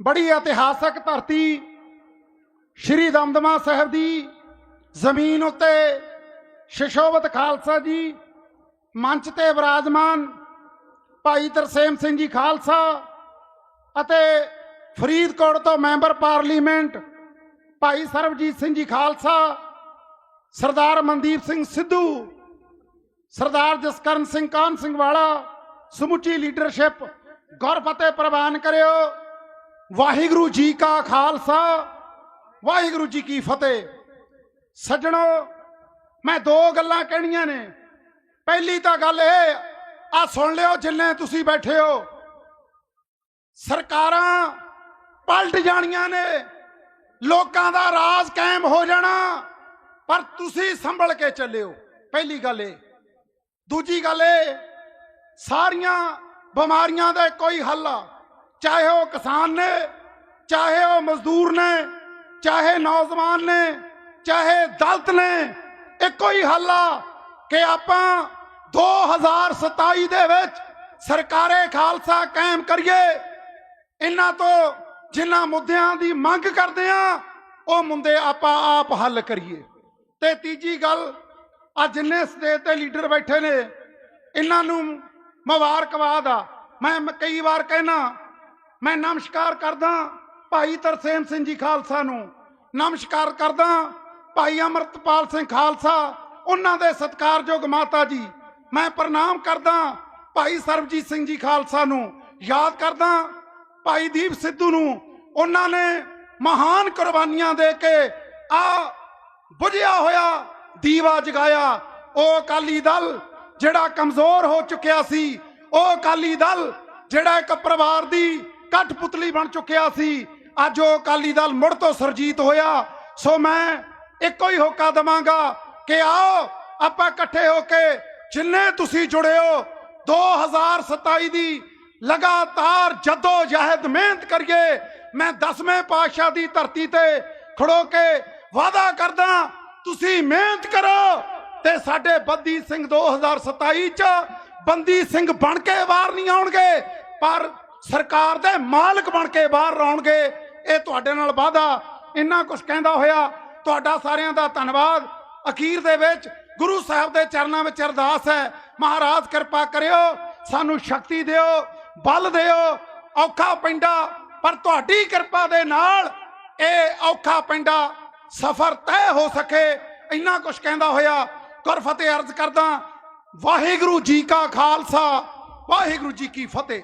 ਬੜੀ ਇਤਿਹਾਸਕ ਧਰਤੀ ਸ਼੍ਰੀ ਦਮਦਮਾ ਸਾਹਿਬ ਦੀ ਜ਼ਮੀਨ ਉੱਤੇ ਸ਼ਿਸ਼ੋਵਤ ਖਾਲਸਾ ਜੀ, ਮੰਚ ਤੇ ਵਿਰਾਜਮਾਨ ਭਾਈ ਤਰਸੇਮ ਸਿੰਘ ਜੀ ਖਾਲਸਾ ਅਤੇ ਫਰੀਦਕੋਟ ਤੋਂ ਮੈਂਬਰ ਪਾਰਲੀਮੈਂਟ ਭਾਈ ਸਰਬਜੀਤ ਸਿੰਘ ਜੀ ਖਾਲਸਾ, ਸਰਦਾਰ ਮਨਦੀਪ ਸਿੰਘ ਸਿੱਧੂ, ਸਰਦਾਰ ਜਸਕਰਨ ਸਿੰਘ ਕਾਨ ਸਿੰਘ ਵਾਲਾ, ਸਮੁੱਚੀ ਲੀਡਰਸ਼ਿਪ ਗੁਰ ਫਤਿਹ ਪ੍ਰਵਾਨ ਕਰਿਓ। ਵਾਹਿਗੁਰੂ ਜੀ ਕਾ ਖਾਲਸਾ, ਵਾਹਿਗੁਰੂ ਜੀ ਕੀ ਫਤਿਹ। ਸੱਜਣੋ, ਮੈਂ ਦੋ ਗੱਲਾਂ ਕਹਿਣੀਆਂ ਨੇ। ਪਹਿਲੀ ਤਾਂ ਗੱਲ ਇਹ ਆ ਸੁਣ ਲਿਓ ਜਿੰਨੇ ਤੁਸੀਂ ਬੈਠੇ ਹੋ। ਸਰਕਾਰਾਂ ਪਲਟ ਜਾਣੀਆਂ ਨੇ, ਲੋਕਾਂ ਦਾ ਰਾਜ ਕਾਇਮ ਹੋ ਜਾਣਾ, ਪਰ ਤੁਸੀਂ ਸੰਭਲ ਕੇ ਚੱਲਿਓ। ਪਹਿਲੀ ਗੱਲ ਇਹ। ਦੂਜੀ ਗੱਲ ਇਹ, ਸਾਰੀਆਂ ਬਿਮਾਰੀਆਂ ਦਾ ਕੋਈ ਹੱਲ ਆ। ਚਾਹੇ ਉਹ ਕਿਸਾਨ ਨੇ, ਚਾਹੇ ਉਹ ਮਜ਼ਦੂਰ ਨੇ, ਚਾਹੇ ਨੌਜਵਾਨ ਨੇ, ਚਾਹੇ ਦਲਤ ਨੇ, ਇੱਕੋ ਹੀ ਹੱਲ ਆ ਕਿ ਆਪਾਂ 2027 ਦੇ ਵਿੱਚ ਸਰਕਾਰੇ ਖਾਲਸਾ ਕਾਇਮ ਕਰੀਏ। ਇਹਨਾਂ ਤੋਂ ਜਿਨ੍ਹਾਂ ਮੁੱਦਿਆਂ ਦੀ ਮੰਗ ਕਰਦੇ ਆ, ਉਹ ਮੁੰਦੇ ਆਪਾਂ ਆਪ ਹੱਲ ਕਰੀਏ। ਤੇ ਤੀਜੀ ਗੱਲ ਆ ਜਿੰਨੇ ਸਟੇਜ ਤੇ ਲੀਡਰ ਬੈਠੇ ਨੇ, ਇਹਨਾਂ ਨੂੰ ਮੁਬਾਰਕਬਾਦ ਆ। ਮੈਂ ਕਈ ਵਾਰ ਕਹਿਣਾ ਮੈਂ ਨਮਸਕਾਰ ਕਰਦਾ ਭਾਈ ਤਰਸੇਮ ਸਿੰਘ ਜੀ ਖਾਲਸਾ ਨੂੰ। ਨਮਸਕਾਰ ਕਰਦਾ ਭਾਈ ਅਮਰਤਪਾਲ ਸਿੰਘ ਖਾਲਸਾ, ਉਹਨਾਂ ਦੇ ਸਤਿਕਾਰਯੋਗ ਮਾਤਾ ਜੀ। ਮੈਂ ਪ੍ਰਣਾਮ ਕਰਦਾ ਭਾਈ ਸਰਬਜੀਤ ਸਿੰਘ ਜੀ ਖਾਲਸਾ ਨੂੰ। ਯਾਦ ਕਰਦਾ ਭਾਈ ਦੀਪ ਸਿੱਧੂ ਨੂੰ। ਉਹਨਾਂ ਨੇ ਮਹਾਨ ਕੁਰਬਾਨੀਆਂ ਦੇ ਕੇ ਆ ਬੁਝਿਆ ਹੋਇਆ ਦੀਵਾ ਜਗਾਇਆ। ਉਹ ਅਕਾਲੀ ਦਲ ਜਿਹੜਾ ਕਮਜ਼ੋਰ ਹੋ ਚੁੱਕਿਆ ਸੀ, ਉਹ ਅਕਾਲੀ ਦਲ ਜਿਹੜਾ ਇੱਕ ਪਰਿਵਾਰ ਦੀ ਕਠਪੁਤਲੀ ਬਣ ਚੁੱਕਿਆ ਸੀ। ਅੱਜ ਉਹ ਅਕਾਲੀ ਦਲ ਮੁੜ ਤੋਂ ਸਰਜੀਤ ਹੋਇਆ। ਸੋ ਮੈਂ ਇੱਕੋ ਹੀ ਹੋਕਾ ਦਵਾਂਗਾ ਕਿ ਆਓ ਆਪਾਂ ਇਕੱਠੇ ਹੋ ਕੇ ਜਿੰਨੇ ਤੁਸੀਂ ਜੁੜੇ ਹੋ 2027 ਦੀ ਲਗਾਤਾਰ ਜਦੋ ਜਹਿਦ ਮਿਹਨਤ ਕਰੀਏ, ਮੈਂ 10ਵੇਂ ਪਾਤਸ਼ਾਹ ਦੀ ਧਰਤੀ ਤੇ ਖੜੋ ਕੇ ਵਾਅਦਾ ਕਰਦਾ, ਤੁਸੀਂ ਮਿਹਨਤ ਕਰੋ ਤੇ ਸਾਡੇ ਬੰਦੀ ਸਿੰਘ 2027 ਚ, ਬੰਦੀ ਸਿੰਘ ਬਣ ਕੇ ਬਾਹਰ ਨਹੀਂ ਆਉਣਗੇ, ਪਰ ਸਰਕਾਰ ਦੇ ਮਾਲਕ ਬਣ ਕੇ ਬਾਹਰ ਆਉਣਗੇ, ਇਹ ਤੁਹਾਡੇ ਨਾਲ ਵਾਅਦਾ। ਇੰਨਾ ਕੁਝ ਕਹਿੰਦਾ ਹੋਇਆ, ਤੁਹਾਡਾ ਸਾਰਿਆਂ ਦਾ ਧੰਨਵਾਦ। ਅਖੀਰ ਦੇ ਵਿੱਚ ਗੁਰੂ ਸਾਹਿਬ ਦੇ ਚਰਨਾਂ ਵਿੱਚ ਅਰਦਾਸ ਹੈ, ਮਹਾਰਾਜ ਕਿਰਪਾ ਕਰਿਓ, ਸਾਨੂੰ ਸ਼ਕਤੀ ਦਿਓ, ਬਲ ਦਿਓ, ਔਖਾ ਪੈਂਦਾ ਪਰ ਤੁਹਾਡੀ ਕਿਰਪਾ ਦੇ ਨਾਲ ਇਹ ਔਖਾ ਪੈਂਦਾ ਸਫ਼ਰ ਤੈਅ ਹੋ ਸਕੇ। ਇੰਨਾ ਕੁਝ ਕਹਿੰਦਾ ਹੋਇਆ ਗੁਰ ਫਤਿਹ ਅਰਜ਼ ਕਰਦਾ, ਵਾਹਿਗੁਰੂ ਜੀ ਕਾ ਖਾਲਸਾ, ਵਾਹਿਗੁਰੂ ਜੀ ਕੀ ਫਤਿਹ।